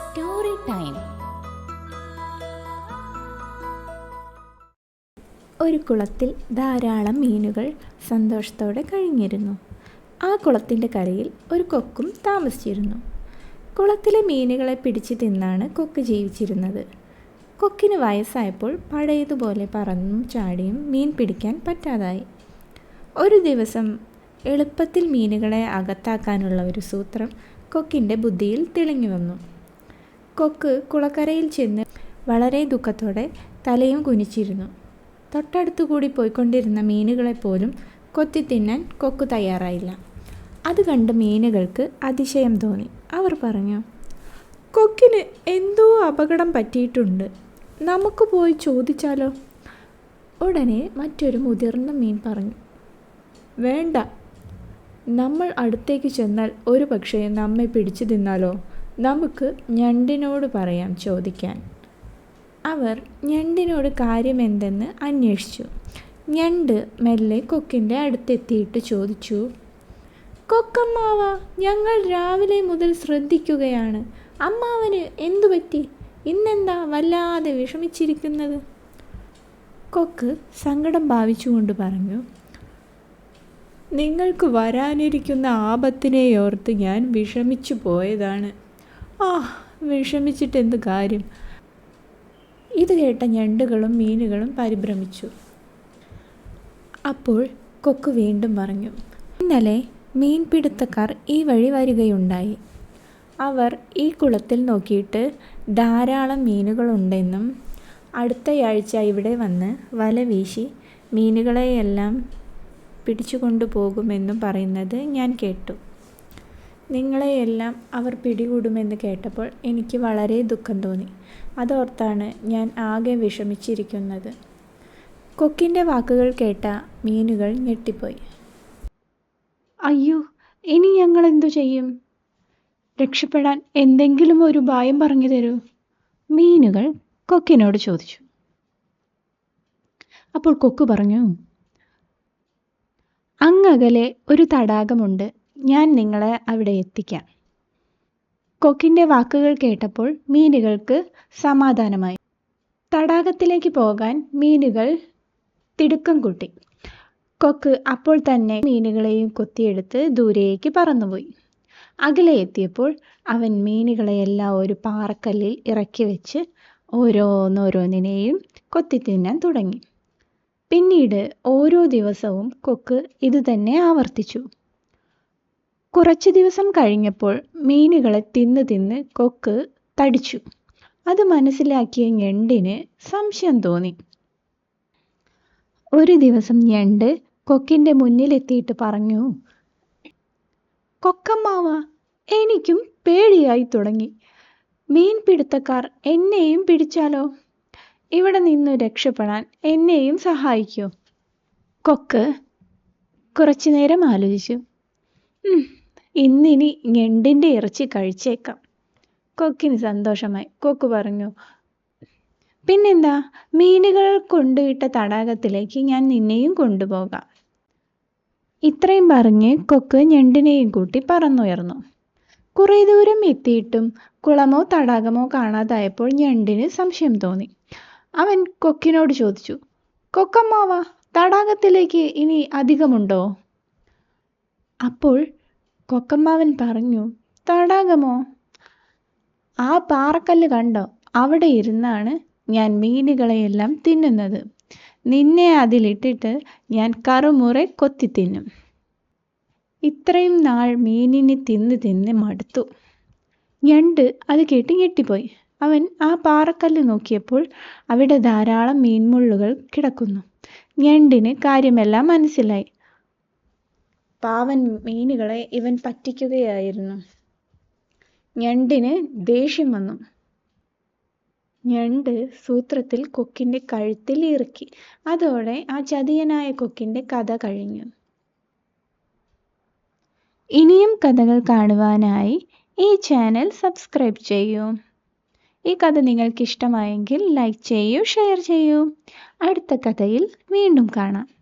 Story time ഒരു കുളത്തിൽ ധാരാളം മീനുകൾ സന്തോഷത്തോടെ കഴിഞ്ഞിരുന്നു. ആ കുളത്തിന്റെ കരയിൽ ഒരു കൊക്കും താമസിച്ചിരുന്നു. കുളത്തിലെ മീനുകളെ പിടിച്ചു തിന്നാണ് കൊക്ക് ജീവിച്ചിരുന്നത്. കൊക്കിന് വയസ്സായപ്പോൾ പഴയതുപോലെ പറന്നും ചാടിയും മീൻ പിടിക്കാൻ പറ്റാതായി. ഒരു ദിവസം എളുപ്പത്തിൽ മീനുകളെ അകത്താക്കാനുള്ള ഒരു സൂത്രം കൊക്കിന്റെ ബുദ്ധിയിൽ തെളിഞ്ഞു വന്നു. കൊക്ക് കുളക്കരയിൽ ചെന്ന് വളരെ ദുഃഖത്തോടെ തലയും കുനിച്ചിരുന്നു. തൊട്ടടുത്തു കൂടി പോയിക്കൊണ്ടിരുന്ന മീനുകളെപ്പോലും കൊത്തി തിന്നാൻ കൊക്ക് തയ്യാറായില്ല. അത് കണ്ട് മീനുകൾക്ക് അതിശയം തോന്നി. അവർ പറഞ്ഞു കൊക്കിന് എന്തോ അപകടം പറ്റിയിട്ടുണ്ട്. നമുക്ക് പോയി ചോദിച്ചാലോ? ഉടനെ മറ്റൊരു മുതിർന്ന മീൻ പറഞ്ഞു വേണ്ട. നമ്മൾ അടുത്തേക്ക് ചെന്നാൽ ഒരു പക്ഷേ നമ്മെ പിടിച്ചു തിന്നാലോ? നമുക്ക് ഞണ്ടിനോട് പറയാം ചോദിക്കാൻ. അവർ ഞണ്ടിനോട് കാര്യമെന്തെന്ന് അന്വേഷിച്ചു. ഞണ്ട് മെല്ലെ കൊക്കിന്റെ അടുത്തെത്തിയിട്ട് ചോദിച്ചു കൊക്കമ്മാവ ഞങ്ങൾ രാവിലെ മുതൽ ശ്രദ്ധിക്കുകയാണ്. അമ്മാവന് എന്തു പറ്റി? ഇന്നെന്താ വല്ലാതെ വിഷമിച്ചിരിക്കുന്നത്? കൊക്ക് സങ്കടം ഭാവിച്ചുകൊണ്ട് പറഞ്ഞു നിങ്ങൾക്ക് വരാനിരിക്കുന്ന ആപത്തിനെ ഓർത്ത് ഞാൻ വിഷമിച്ചു പോയതാണ്. ആ വിഷമിച്ചിട്ട് എന്ത് കാര്യം? ഇത് കേട്ട ഞണ്ടുകളും മീനുകളും പരിഭ്രമിച്ചു. അപ്പോൾ കൊക്ക് വീണ്ടും പറഞ്ഞു ഇന്നലെ മീൻപിടുത്തക്കാർ ഈ വഴി വരികയുണ്ടായി. അവർ ഈ കുളത്തിൽ നോക്കിയിട്ട് ധാരാളം മീനുകളുണ്ടെന്നും അടുത്തയാഴ്ച ഇവിടെ വന്ന് വല വീശി മീനുകളെയെല്ലാം പിടിച്ചു കൊണ്ടുപോകുമെന്നും പറയുന്നത് ഞാൻ കേട്ടു. നിങ്ങളെയെല്ലാം അവർ പിടികൂടുമെന്ന് കേട്ടപ്പോൾ എനിക്ക് വളരെ ദുഃഖം തോന്നി. അതോർത്താണ് ഞാൻ ആകെ വിഷമിച്ചിരിക്കുന്നത്. കൊക്കിന്റെ വാക്കുകൾ കേട്ട മീനുകൾ ഞെട്ടിപ്പോയി. അയ്യോ ഇനി ഞങ്ങൾ എന്തു ചെയ്യും? രക്ഷപ്പെടാൻ എന്തെങ്കിലും ഒരു ഉപായം പറഞ്ഞു തരൂ? മീനുകൾ കൊക്കിനോട് ചോദിച്ചു. അപ്പോൾ കൊക്ക് പറഞ്ഞു അങ്ങകലെ ഒരു തടാകമുണ്ട്. ഞാൻ നിങ്ങളെ അവിടെ എത്തിക്കാം. കൊക്കിന്റെ വാക്കുകൾ കേട്ടപ്പോൾ മീനുകൾക്ക് സമാധാനമായി. തടാകത്തിലേക്ക് പോകാൻ മീനുകൾ തിടുക്കം കൂട്ടി. കൊക്ക് അപ്പോൾ തന്നെ മീനുകളെയും കൊത്തിയെടുത്ത് ദൂരേക്ക് പറന്നുപോയി. അകലെ എത്തിയപ്പോൾ അവൻ മീനുകളെയെല്ലാം ഒരു പാറക്കല്ലിൽ ഇറക്കി വെച്ച് ഓരോന്നോരോന്നിനെയും കൊത്തി തിന്നാൻ തുടങ്ങി. പിന്നീട് ഓരോ ദിവസവും കൊക്ക് ഇതുതന്നെ ആവർത്തിച്ചു. കുറച്ച് ദിവസം കഴിഞ്ഞപ്പോൾ മീനുകളെ തിന്ന് തിന്ന് കൊക്ക് തടിച്ചു. അത് മനസ്സിലാക്കിയ ഞണ്ടിന് സംശയം തോന്നി. ഒരു ദിവസം ഞണ്ട് കൊക്കിന്റെ മുന്നിലെത്തിയിട്ട് പറഞ്ഞു കൊക്കമ്മാവ എനിക്കും പേടിയായി തുടങ്ങി. മീൻ പിടുത്തക്കാർ എന്നെയും പിടിച്ചാലോ? ഇവിടെ നിന്ന് രക്ഷപ്പെടാൻ എന്നെയും സഹായിക്കൂ. കൊക്ക് കുറച്ചു നേരം ആലോചിച്ചു. "ഉം, ഇന്നിനി ഞണ്ടിന്റെ ഇറച്ചി കഴിച്ചേക്കാം. കൊക്കിന് സന്തോഷമായി. കൊക്ക് പറഞ്ഞു പിന്നെന്താ? മീനുകൾ കൊണ്ടുവിട്ട തടാകത്തിലേക്ക് ഞാൻ നിന്നെയും കൊണ്ടുപോകാം. ഇത്രയും പറഞ്ഞ് കൊക്ക് ഞണ്ടിനെയും കൂട്ടി പറന്നുയർന്നു. കുറേ ദൂരം എത്തിയിട്ടും കുളമോ തടാകമോ കാണാതായപ്പോൾ ഞണ്ടിന് സംശയം തോന്നി. അവൻ കൊക്കിനോട് ചോദിച്ചു കൊക്കമ്മാവ തടാകത്തിലേക്ക് ഇനി അധികമുണ്ടോ? അപ്പോൾ കൊക്കമ്മാവൻ പറഞ്ഞു തടാകമോ? ആ പാറക്കല്ല് കണ്ടോ? അവിടെ ഇരുന്നാണ് ഞാൻ മീനുകളെയെല്ലാം തിന്നുന്നത്. നിന്നെ അതിലിട്ടിട്ട് ഞാൻ കറുമുറെ കൊത്തി തിന്നും. ഇത്രയും നാൾ മീനിനെ തിന്ന് തിന്ന് മടുത്തു. ഞണ്ട് അത് കേട്ട് ഞെട്ടിപ്പോയി. അവൻ ആ പാറക്കല്ല് നോക്കിയപ്പോൾ അവിടെ ധാരാളം മീൻമുള്ളുകൾ കിടക്കുന്നു. ഞണ്ടിന് കാര്യമെല്ലാം മനസ്സിലായി. പാവൻ മീനുകളെ ഇവൻ പറ്റിക്കുകയായിരുന്നു. ഞണ്ടിന് ദേഷ്യം വന്നു. ഞണ്ട് സൂത്രത്തിൽ കൊക്കിന്റെ കഴുത്തിൽ ഇറക്കി. അതോടെ ആ ചതിയനായ കൊക്കിന്റെ കഥ കഴിഞ്ഞു. ഇനിയും കഥകൾ കാണുവാനായി ഈ ചാനൽ സബ്സ്ക്രൈബ് ചെയ്യൂ. ഈ കഥ നിങ്ങൾക്ക് ഇഷ്ടമായെങ്കിൽ ലൈക്ക് ചെയ്യൂ ഷെയർ ചെയ്യൂ. അടുത്ത കഥയിൽ വീണ്ടും കാണാം.